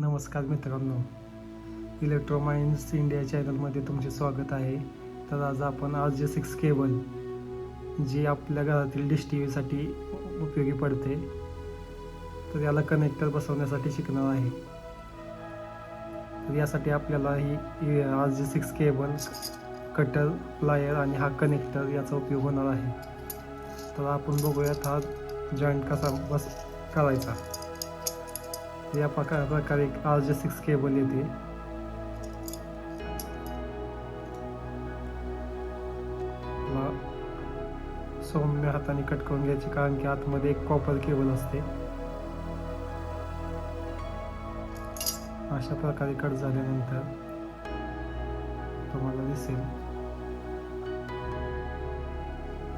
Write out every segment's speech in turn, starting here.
नमस्कार मित्रांनो. इलेक्ट्रोमाइन्स इंडिया चॅनलमध्ये तुमचे स्वागत आहे. तर आज आपण आर जे सिक्स केबल जी आपल्या घरातील डिश टी व्हीसाठी उपयोगी पडते तर याला कनेक्टर बसवण्यासाठी शिकणार आहे. तर यासाठी आपल्याला ही R J six cable cutter plier आणि हा कनेक्टर याचा उपयोग होणार आहे. तर आपण बघूयात हा जॉईंट कसा बस करायचा. या प्रकार प्रकारे एक आर जे सिक्स केबल येते सौम्य हाताने कट करून घ्यायची कारण की आतमध्ये एक कॉपर केबल असते. अशा प्रकारे कट झाल्यानंतर तुम्हाला दिसेल.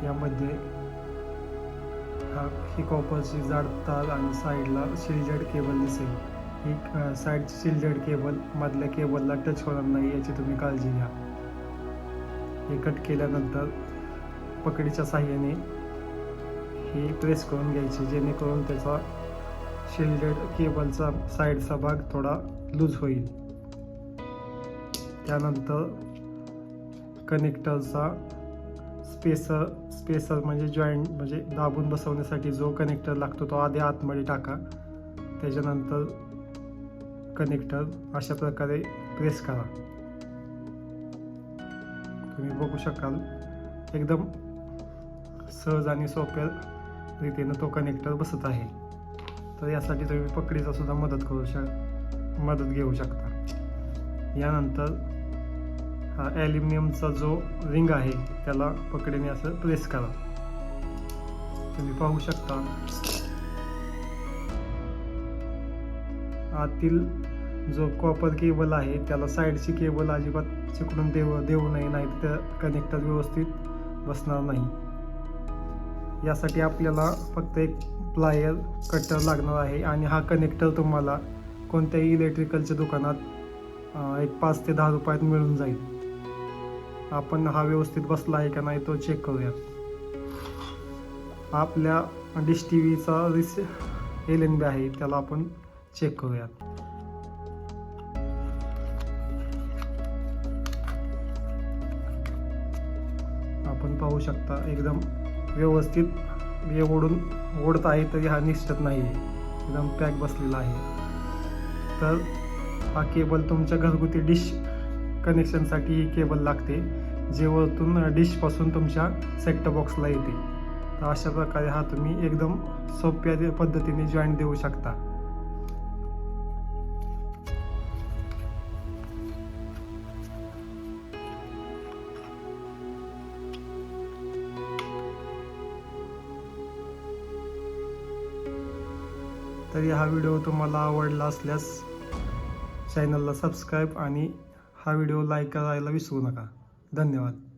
यामध्ये हा ही कॉपरची जाड तार आणि साईडला शिल्डेड केबल दिसेल. ही साईड साईडची शिल्डेड केबल मधल्या केबलला टच होणार नाही याची तुम्ही काळजी घ्या. हे कट केल्यानंतर पकडीच्या साह्याने ही प्रेस करून घ्यायची जेणेकरून त्याचा शिल्डेड केबलचा साईडचा भाग थोडा लूज होईल. त्यानंतर कनेक्टरचा स्पेसर स्पेसर म्हणजे जॉईंट म्हणजे दाबून बसवण्यासाठी जो कनेक्टर लागतो तो आधी आतमध्ये टाका. त्याच्यानंतर कनेक्टर अशा प्रकारे प्रेस करा. तुम्ही बघू शकाल एकदम सहज आणि सोप्या रीतीनं तो कनेक्टर बसत आहे. तर यासाठी तुम्ही पकडीचा सुद्धा मदत करू शक मदत घेऊ शकता. यानंतर हा ॲल्युमिनियमचा जो रिंग आहे त्याला पकडीने असं प्रेस करा. तुम्ही पाहू शकता. आतील जो कॉपर केबल आहे त्याला साईडची केबल अजिबात चिकडून देऊ देऊ नये नाही तर कनेक्टर व्यवस्थित बसणार नाही. यासाठी आपल्याला फक्त एक प्लायर कटर लागणार आहे आणि हा कनेक्टर तुम्हाला कोणत्याही इलेक्ट्रिकलच्या दुकानात एक पाच ते दहा रुपयात मिळून जाईल. आपण हा व्यवस्थित बसला आहे का नाही तो चेक करूयात. आपल्या डिश टी व्हीचा रिस एल एन बी आहे त्याला आपण चेक करूयात. आपण पाहू शकता एकदम व्यवस्थित हे ओढून ओढत आहे तरी हा निसटत नाही आहे एकदम पॅक बसलेला आहे. तर हा केबल तुमच्या घरगुती डिश कनेक्शनसाठी ही केबल लागते. जे वरतून डिशपासून तुमच्या सेट बॉक्सला येते. तर अशा प्रकारे हा तुम्ही एकदम सोप्या पद्धतीने जॉईंट देऊ शकता. तरी हा व्हिडिओ तुम्हाला आवडला असल्यास चॅनलला सबस्क्राईब आणि हा व्हिडिओ लाईक करायला विसरू नका. धन्यवाद.